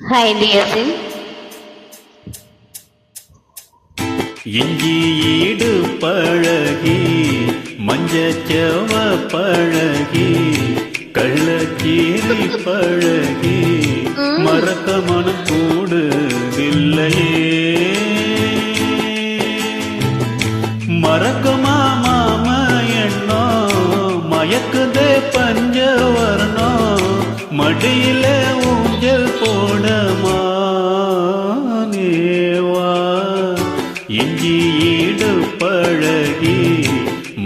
Hi dear இஞ்சி ஈடு பழகி மஞ்சச்சவ பழகி கள்ளக்கீரி பழகி மறக்க மனம் கூடுதில்லையே. மறக்குமா மாம எண்ணோ மயக்குதே பஞ்சவர்ணோ மடியிலே தேவா இஞ்சி ஈடு பழகி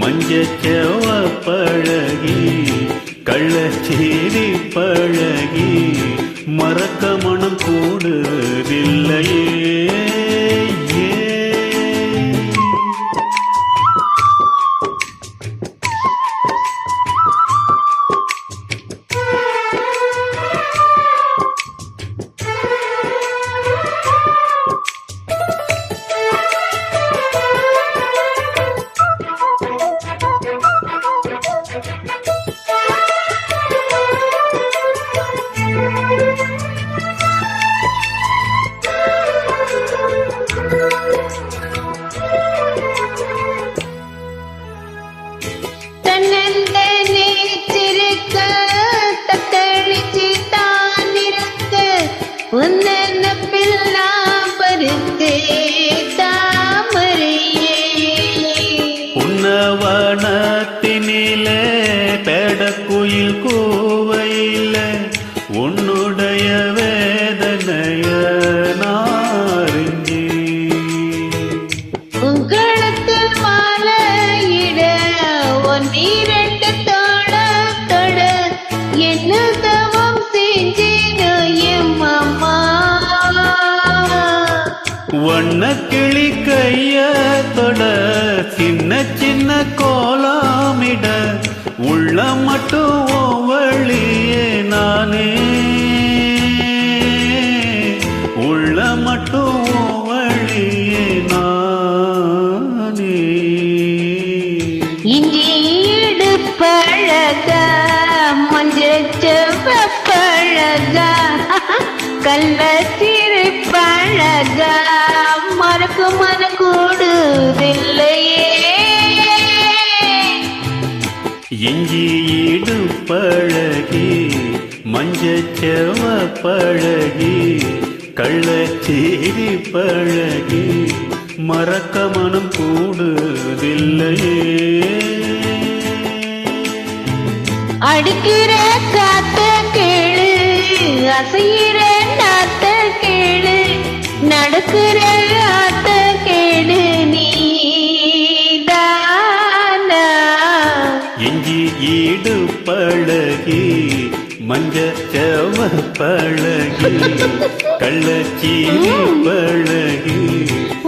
மஞ்சச்சவ பழகி கள்ளச்சேரி பழகி மறக்க மனம் உன்னவனத்தினிலே பெடக்குயில் கூவையில உன்னுடைய வேதனைய நாரிஞ்சி உன் மாலையிட, உன் இரண்டு பழக கள்ள சிறு பழக மறக்கு மன கூடுதில்லையே இஞ்சி ஈடு பழகி மஞ்சச்சவ பழகி கள்ளச்சேரி பழகி மறக்க மனம் கூடுதில்லையே. அடிக்கிற அசையிற நாத்த கேளு. நடக்கிற ஆத்த கேளு நீதானா? இஞ்சி ஈடு பழகி பழகி கள்ளச்சீரி பழகி மன கூடுதில்லை